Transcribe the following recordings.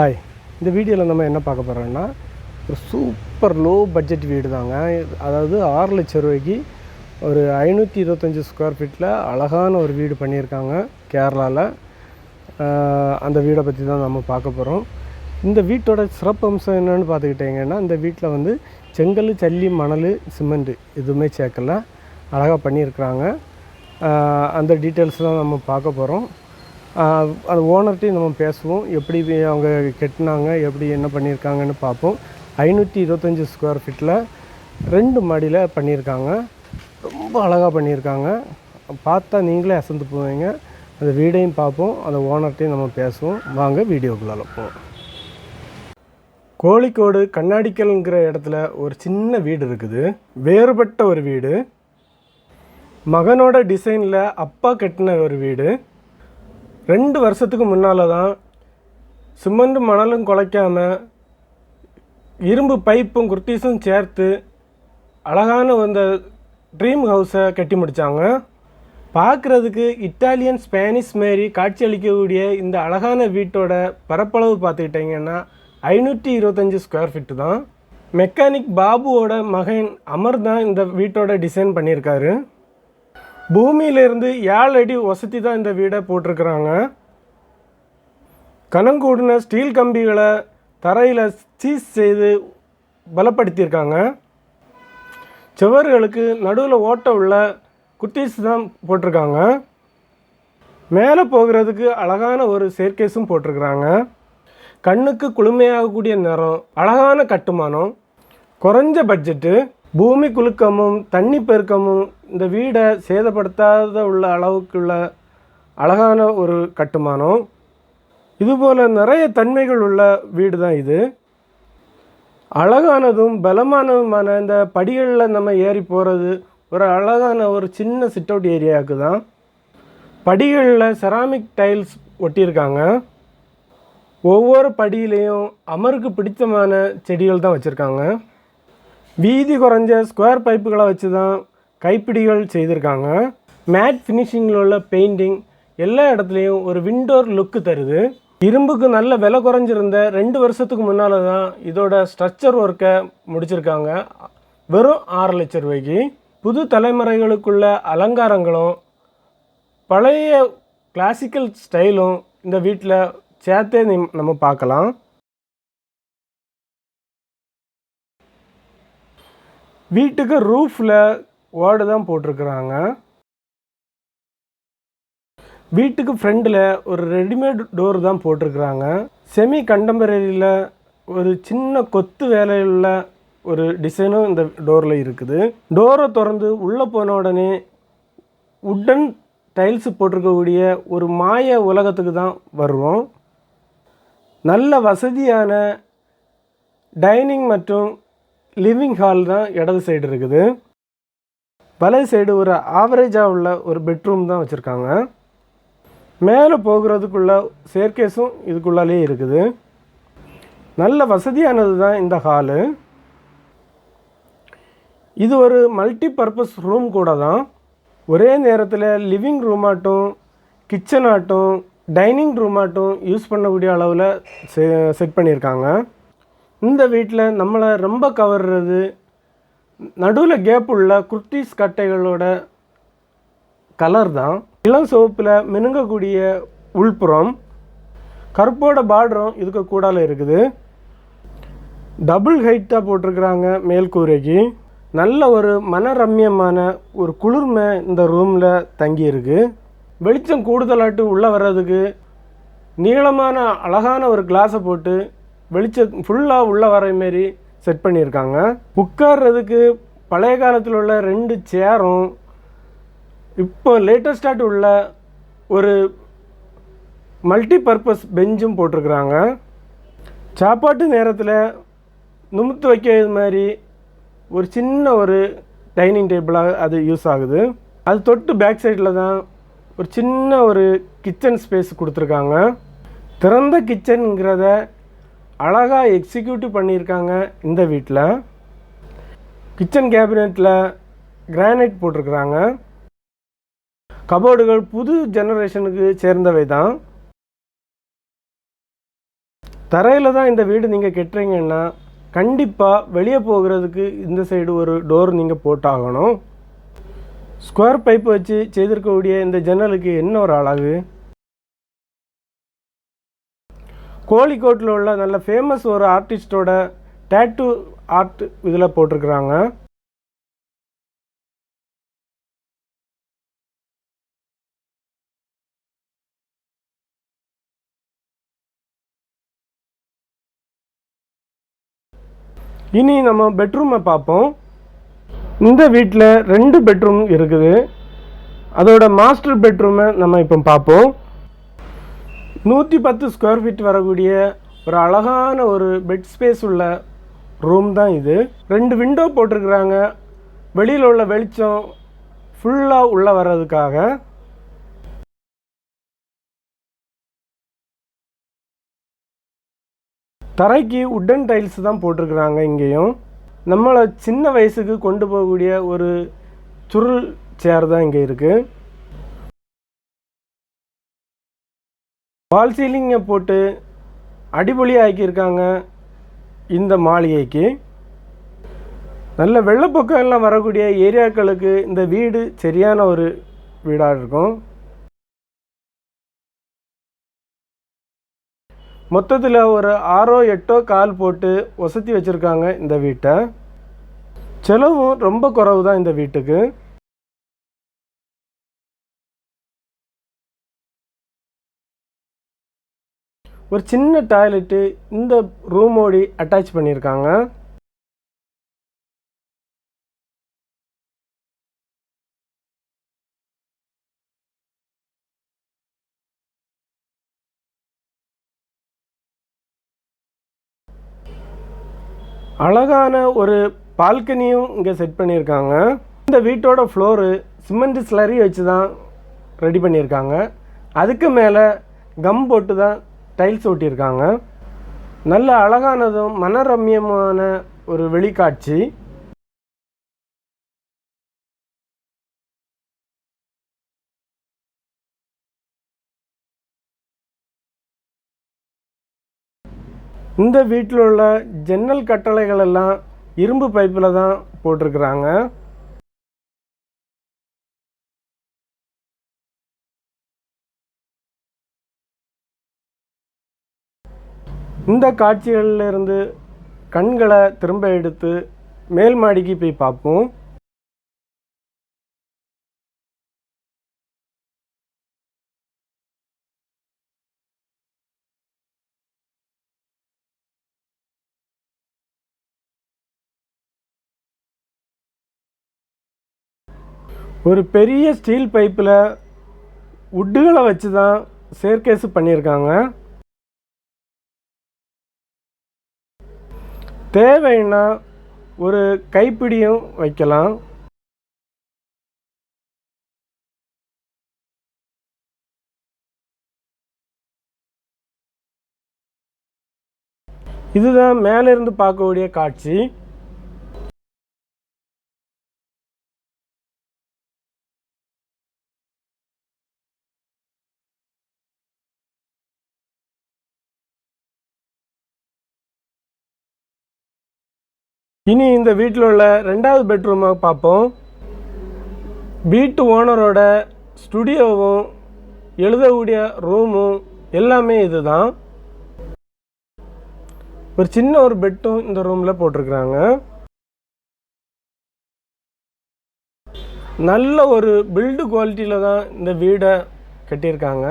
Hi இந்த வீடியோவில் நம்ம என்ன பார்க்க போகிறோம்னா ஒரு சூப்பர் லோ பட்ஜெட் வீடு தாங்க அதாவது ஆறு லட்ச ரூபாய்க்கு ஒரு ஐநூற்றி இருபத்தஞ்சி ஸ்கொயர் ஃபீட்டில் அழகான ஒரு வீடு பண்ணியிருக்காங்க கேரளாவில் அந்த வீடை பற்றி தான் நம்ம பார்க்க போகிறோம் இந்த வீட்டோட சிறப்பம்சம் என்னென்னு பார்த்துக்கிட்டிங்கன்னா இந்த வீட்டில் வந்து செங்கல் ஜல்லி மணல் சிமெண்ட்டு எதுவுமே சேர்க்கல. அழகாக பண்ணியிருக்கிறாங்க. அந்த டீட்டெயில்ஸ் தான் நம்ம பார்க்க போகிறோம் அந்த ஓனர்கிட்டையும் நம்ம பேசுவோம். எப்படி அவங்க கெட்டினாங்க எப்படி என்ன பண்ணியிருக்காங்கன்னு பார்ப்போம். ஐநூற்றி இருபத்தஞ்சி ஸ்கொயர் ஃபீட்டில் ரெண்டு மாடியில் பண்ணியிருக்காங்க. ரொம்ப அழகாக பண்ணியிருக்காங்க. பார்த்தா நீங்களே அசந்து போவீங்க. அந்த வீடையும் பார்ப்போம். அந்த ஓனர்கிட்டையும் நம்ம பேசுவோம். வாங்க வீடியோக்குள்ள போவோம் கோழிக்கோடு கண்ணாடிக்கல்ங்கிற இடத்துல ஒரு சின்ன வீடு இருக்குது. வேறுபட்ட ஒரு வீடு. மகனோட டிசைனில் அப்பா கட்டின ஒரு வீடு. ரெண்டு வருஷத்துக்கு முன்னால் தான் சிமெண்ட் மணலும் குலைக்காம இரும்பு பைப்பும் குர்த்தீஸும் சேர்த்து அழகான அந்த ட்ரீம் ஹவுஸை கட்டி முடித்தாங்க பார்க்குறதுக்கு இட்டாலியன் ஸ்பானிஷ் மாரி காட்சியளிக்கக்கூடிய இந்த அழகான வீட்டோட பரப்பளவு பார்த்துக்கிட்டிங்கன்னா ஐநூற்றி இருபத்தஞ்சி ஸ்கொயர் ஃபீட்டு தான். மெக்கானிக் பாபுவோட மகன் அமர் தான் இந்த வீட்டோட டிசைன் பண்ணியிருக்காரு. பூமியிலிருந்து ஏழு அடி வசதி தான் இந்த வீடை போட்டிருக்கிறாங்க. கனங்கூடின ஸ்டீல் கம்பிகளை தரையில் சீஸ் செய்து பலப்படுத்தியிருக்காங்க. சுவர்களுக்கு நடுவில் ஓட்ட உள்ள குட்டீஸ் தான் போட்டிருக்காங்க. மேலே போகிறதுக்கு அழகான ஒரு சேர்க்கேஸும் போட்டிருக்கிறாங்க. கண்ணுக்கு குளுமையாகக்கூடிய நிறம் அழகான கட்டுமானம் குறைஞ்ச பட்ஜெட்டு பூமி குலுக்கமும் தண்ணி பெருக்கமும் இந்த வீடை சேதப்படுத்தாத உள்ள அளவுக்குள்ள அழகான ஒரு கட்டுமானம். இதுபோல் நிறைய தன்மைகள் உள்ள வீடு தான் இது. அழகானதும் பலமானதுமான இந்த படிகளில் நம்ம ஏறி போகிறது ஒரு அழகான ஒரு சின்ன சிட் அவுட் ஏரியாவுக்கு தான் படிகளில் செராமிக் டைல்ஸ் ஒட்டியிருக்காங்க. ஒவ்வொரு படியிலையும் அமருக்கு பிடித்தமான செடிகள் தான் வச்சுருக்காங்க. வீதி குறைஞ்ச ஸ்கொயர் பைப்புகளை வச்சு தான் கைப்பிடிகள் செய்திருக்காங்க. மேட் ஃபினிஷிங்கில் உள்ள பெயிண்டிங் எல்லா இடத்துலையும் ஒரு விண்டோர் லுக்கு தருது. இரும்புக்கு நல்ல விலை குறைஞ்சிருந்த ரெண்டு வருஷத்துக்கு முன்னால் தான் இதோட ஸ்ட்ரக்சர் ஒர்க்கை முடிச்சிருக்காங்க. வெறும் ஆறு லட்ச ரூபாய்க்கு. புது தலைமுறைகளுக்குள்ள அலங்காரங்களும் பழைய கிளாசிக்கல் ஸ்டைலும் இந்த வீட்டில் சேர்த்தே நம்ம பார்க்கலாம். வீட்டுக்கு ரூஃபில் ஓடு தான் போட்டிருக்கிறாங்க. வீட்டுக்கு ஃப்ரண்டில் ஒரு ரெடிமேட் டோர் தான் போட்டிருக்கிறாங்க. செமி கண்டெம்பரரியில் ஒரு சின்ன கொத்து வேலையுள்ள ஒரு டிசைனும் இந்த டோரில் இருக்குது. டோரை திறந்து உள்ளே போன உடனே உட்டன் டைல்ஸ் போட்டிருக்கக்கூடிய ஒரு மாய உலகத்துக்கு தான் வருவோம். நல்ல வசதியான டைனிங் மற்றும் லிவிங் ஹால் தான் இடது சைடு இருக்குது. வலது சைடு ஒரு ஆவரேஜாக உள்ள ஒரு பெட்ரூம் தான் வச்சுருக்காங்க. மேலே போகிறதுக்குள்ள சேர்க்கேஸும் இதுக்குள்ளாலே இருக்குது. நல்ல வசதியானது தான் இந்த ஹாலு இது ஒரு மல்டி பர்பஸ் ரூம் கூட தான். ஒரே நேரத்தில் லிவிங் ரூமாட்டும் கிச்சன் ஆட்டும் டைனிங் ரூமாட்டும் யூஸ் பண்ணக்கூடிய அளவில் செ செட் பண்ணியிருக்காங்க. இந்த வீட்டில் நம்மளை ரொம்ப கவர்றது நடுவில் கேப் உள்ள குர்த்திஸ் கட்டைகளோட கலர் தான். இளம் சிவப்பில் மினுங்கக்கூடிய உள்புறம் கருப்போட பார்டரும் இதுக்கு கூடால இருக்குது. டபுள் ஹைட்டாக போட்டிருக்கிறாங்க மேல் கூரைக்கு. நல்ல ஒரு மனரம்யமான ஒரு குளிர்மை இந்த ரூமில் தங்கியிருக்கு வெளிச்சம் கூடுதலாட்டு உள்ளே வர்றதுக்கு நீளமான அழகான ஒரு கிளாஸை போட்டு வெளிச்சம் ஃபுல்லாக உள்ளே வர மாரி செட் பண்ணியிருக்காங்க. உட்கார்றதுக்கு பழைய காலத்தில் உள்ள ரெண்டு சேரும் இப்போ லேட்டஸ்டாக உள்ள ஒரு மல்டி பர்பஸ் பெஞ்சும் போட்டிருக்கிறாங்க. சாப்பாட்டு நேரத்தில் நுமுத்து வைக்கிறது மாதிரி ஒரு சின்ன ஒரு டைனிங் டேபிளாக அது யூஸ் ஆகுது. அது தொட்டு பேக் சைடில் தான் ஒரு சின்ன ஒரு கிச்சன் ஸ்பேஸ் கொடுத்துருக்காங்க. திறந்த கிச்சனுங்கிறத அழகாக எக்ஸிக்யூட்டிவ் பண்ணியிருக்காங்க இந்த வீட்டில் கிச்சன் கேபினெட்டில் கிரானைட் போட்டிருக்கிறாங்க. கபோர்டுகள் புது ஜெனரேஷனுக்கு சேர்ந்தவை தான் தரையில் தான் இந்த வீடு நீங்கள் கட்டுறீங்கன்னா கண்டிப்பாக வெளியே போகிறதுக்கு இந்த சைடு ஒரு டோர் நீங்கள் போட்டாகணும். ஸ்கொயர் பைப் வச்சு செய்திருக்கக்கூடிய இந்த ஜன்னலுக்கு என்ன ஒரு அழகு? கோழிக்கோட்டில் உள்ள நல்ல ஃபேமஸ் ஒரு ஆர்டிஸ்டோட டேட்டூ ஆர்ட் இதில் போட்டிருக்கிறாங்க. இனி நம்ம பெட்ரூமை பார்ப்போம். இந்த வீட்டில் ரெண்டு பெட்ரூம் இருக்குது. அதோட மாஸ்டர் பெட்ரூமை நம்ம இப்போ பார்ப்போம். நூற்றி பத்து ஸ்கொயர் ஃபீட் வரக்கூடிய ஒரு அழகான ஒரு பெட் ஸ்பேஸ் உள்ள ரூம் தான் இது. ரெண்டு விண்டோ போட்டிருக்கிறாங்க. வெளியில் உள்ள வெளிச்சம் ஃபுல்லாக உள்ளே வர்றதுக்காக. தரைக்கு உட்டன் டைல்ஸ் தான் போட்டிருக்கிறாங்க இங்கேயும். நம்மளை சின்ன வயசுக்கு கொண்டு போகக்கூடிய ஒரு சுருள் சேர் தான் இங்கே இருக்குது வால் சீலிங்கை போட்டு அடிபொலி ஆக்கியிருக்காங்க இந்த மாளிகைக்கு. நல்ல வெள்ளப்பொக்கம் எல்லாம் வரக்கூடிய ஏரியாக்களுக்கு இந்த வீடு சரியான ஒரு வீடாக இருக்கும். மொத்தத்தில் ஒரு ஆறோ எட்டோ கால் போட்டு வசதி வச்சுருக்காங்க இந்த வீட்டை. செலவும் ரொம்ப குறைவு தான் இந்த வீட்டுக்கு. ஒரு சின்ன டாய்லெட்டு இந்த ரூமோடி அட்டாச் பண்ணியிருக்காங்க. அழகான ஒரு பால்கனியும் இங்கே செட் பண்ணியிருக்காங்க. இந்த வீட்டோட ஃப்ளோரு சிமெண்ட் ஸ்லரி வச்சு தான் ரெடி பண்ணியிருக்காங்க. அதுக்கு மேலே கம் போட்டு தான் டைல்ஸ் ஒட்டியிருக்காங்க. நல்ல அழகானதும் மனரம்யமான ஒரு வெளிக்காட்சி. இந்த வீட்டில் உள்ள ஜன்னல் கட்டளைகள் எல்லாம் இரும்பு பைப்பில் தான் போட்டிருக்கிறாங்க. இந்த காட்சிகளில் இருந்து கண்களை திரும்ப எடுத்து மேல் மாடிக்கு போய் பார்ப்போம். ஒரு பெரிய ஸ்டீல் பைப்பில் உட்டுகளை வச்சு தான் சேர்க்கேஸு பண்ணியிருக்காங்க. தேவைன்னா ஒரு கைப்பிடியும் வைக்கலாம். இதுதான் மேலே இருந்து பார்க்கக்கூடிய காட்சி. இனி இந்த வீட்டில் உள்ள ரெண்டாவது பெட்ரூமை பார்ப்போம். வீட்டு ஓனரோட ஸ்டுடியோவும் எழுதக்கூடிய ரூமும் எல்லாமே இதுதான். ஒரு சின்ன ஒரு பெட்டும் இந்த ரூமில் போட்டிருக்கிறாங்க. நல்ல ஒரு பில்டு குவாலிட்டியில் தான் இந்த வீடை கட்டியிருக்காங்க.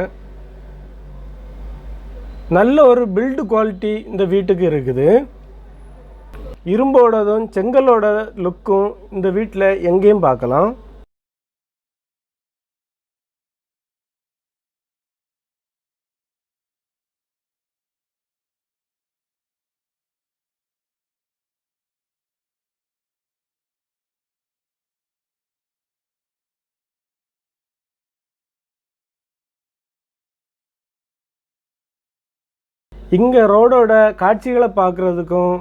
நல்ல ஒரு பில்டு குவாலிட்டி இந்த வீட்டுக்கு இருக்குது. இரும்போடதும் செங்கலோட லுக்கும் இந்த வீட்டில் எங்கேயும் பார்க்கலாம். இங்கே ரோடோட காட்சிகளை பார்க்குறதுக்கும்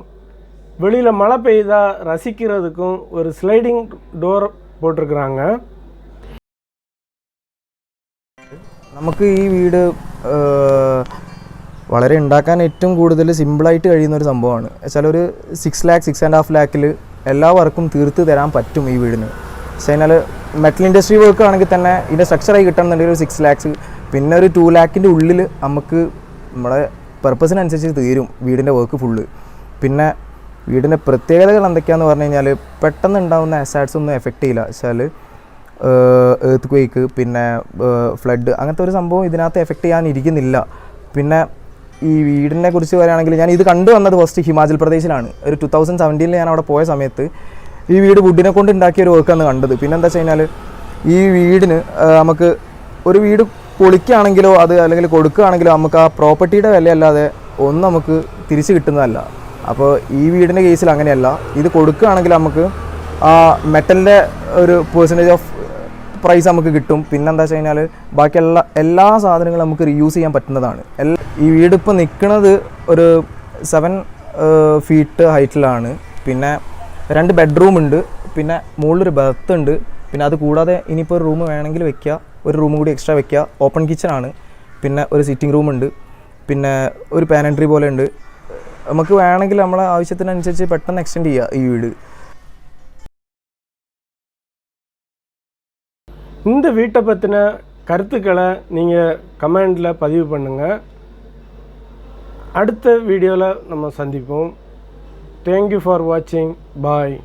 வெளியில் மழை பெய்தா ரசிக்கிறதுக்கும் ஒரு ஸ்லைடிங் டோர் போட்டிருக்கிறாங்க നമുക്ക് ഈ വീട് വളരെ ഉണ്ടാക്കാൻ ഏറ്റവും കൂടുതൽ സിമ്പിളായിട്ട് കഴിയുന്ന ഒരു സംഭവമാണ് വെച്ചാൽ ഒരു six lakh six and half ലാക്കിൽ എല്ലാ വർക്കും തീർത്ത് തരാൻ പറ്റും ഈ വീടിന് പക്ഷേ കഴിഞ്ഞാൽ മെറ്റൽ ഇൻഡസ്ട്രി വർക്ക് ആണെങ്കിൽ തന്നെ ഇതിൻ്റെ സ്ട്രക്ചറായി കിട്ടണമെന്നുണ്ടെങ്കിൽ ഒരു സിക്സ് ലാക്സ് പിന്നെ ഒരു ടു ലാക്കിൻ്റെ ഉള്ളിൽ നമുക്ക് നമ്മളെ പർപ്പസിനനുസരിച്ച് തീരും വീടിൻ്റെ വർക്ക് ഫുള്ള് പിന്നെ വീടിന്റെ പ്രത്യേകതകൾ എന്തൊക്കെയാന്ന് പറഞ്ഞു കഴിഞ്ഞാൽ പെട്ടെന്ന് ഉണ്ടാകുന്ന അസാഡ്സ് ഒന്നും എഫക്റ്റ് ചെയ്യില്ല. വെച്ചാൽ ഏർത്ത് ക്വേക്ക് പിന്നെ ഫ്ലഡ് അങ്ങനത്തെ ഒരു സംഭവം ഇതിനകത്ത് എഫക്റ്റ് ചെയ്യാനിരിക്കുന്നില്ല. പിന്നെ ഈ വീടിനെ കുറിച്ച് പറയുകയാണെങ്കിൽ ഞാൻ ഇത് കണ്ടു വന്നത് ഫസ്റ്റ് ഹിമാചൽ പ്രദേശിലാണ്. ഒരു ടു തൗസൻഡ് സെവന്റീനിൽ ഞാൻ അവിടെ പോയ സമയത്ത് ഈ വീട് വുഡിനെ കൊണ്ട് ഉണ്ടാക്കിയ ഒരു വർക്കാണ് കണ്ടത്. പിന്നെ എന്താ വെച്ച് കഴിഞ്ഞാൽ ഈ വീടിന് നമുക്ക് ഒരു വീട് പൊളിക്കുകയാണെങ്കിലോ അത് അല്ലെങ്കിൽ കൊടുക്കുകയാണെങ്കിലോ നമുക്ക് ആ പ്രോപ്പർട്ടിയുടെ വിലയല്ലാതെ ഒന്നും നമുക്ക് തിരിച്ച് കിട്ടുന്നതല്ല. അപ്പോൾ ഈ വീടിന്റെ കേസിൽ അങ്ങനെയല്ല. ഇത് കൊടുക്കുകയാണെങ്കിൽ നമുക്ക് ആ മെറ്റലിന്റെ ഒരു പേഴ്സന്റേജ് ഓഫ് പ്രൈസ് നമുക്ക് കിട്ടും. പിന്നെന്താ വെച്ച് കഴിഞ്ഞാൽ ബാക്കി എല്ലാ എല്ലാ സാധനങ്ങളും നമുക്ക് റീയൂസ് ചെയ്യാൻ പറ്റുന്നതാണ്. എല്ലാ ഈ വീട് ഇപ്പോൾ നിൽക്കുന്നത് ഒരു സെവൻ ഫീറ്റ് ഹൈറ്റിലാണ് പിന്നെ രണ്ട് ബെഡ്റൂം ഉണ്ട്. പിന്നെ മുകളിലൊരു ബർത്ത് ഉണ്ട്. പിന്നെ അത് കൂടാതെ ഇനിയിപ്പോൾ ഒരു റൂം വേണമെങ്കിൽ വെക്കുക. ഒരു റൂം കൂടി എക്സ്ട്രാ വെക്കുക. ഓപ്പൺ കിച്ചൺ ആണ്. പിന്നെ ഒരു സിറ്റിംഗ് റൂം ഉണ്ട്. പിന്നെ ഒരു പാനൻട്രി പോലെ ഉണ്ട്. നമുക്ക് വേണമെങ്കിൽ നമ്മളെ ആവശ്യത്തിനനുസരിച്ച് പെട്ടെന്ന് എക്സ്റ്റെൻഡ് ചെയ്യുക ഈ വീട് இந்த வீட்டை பற்றின கருத்துக்களை நீங்கள் கமெண்டில் பதிவு பண்ணுங்கள் அடுத்த வீடியோவில் நம்ம சந்திப்போம் தேங்க்யூ ஃபார் வாட்சிங் பாய்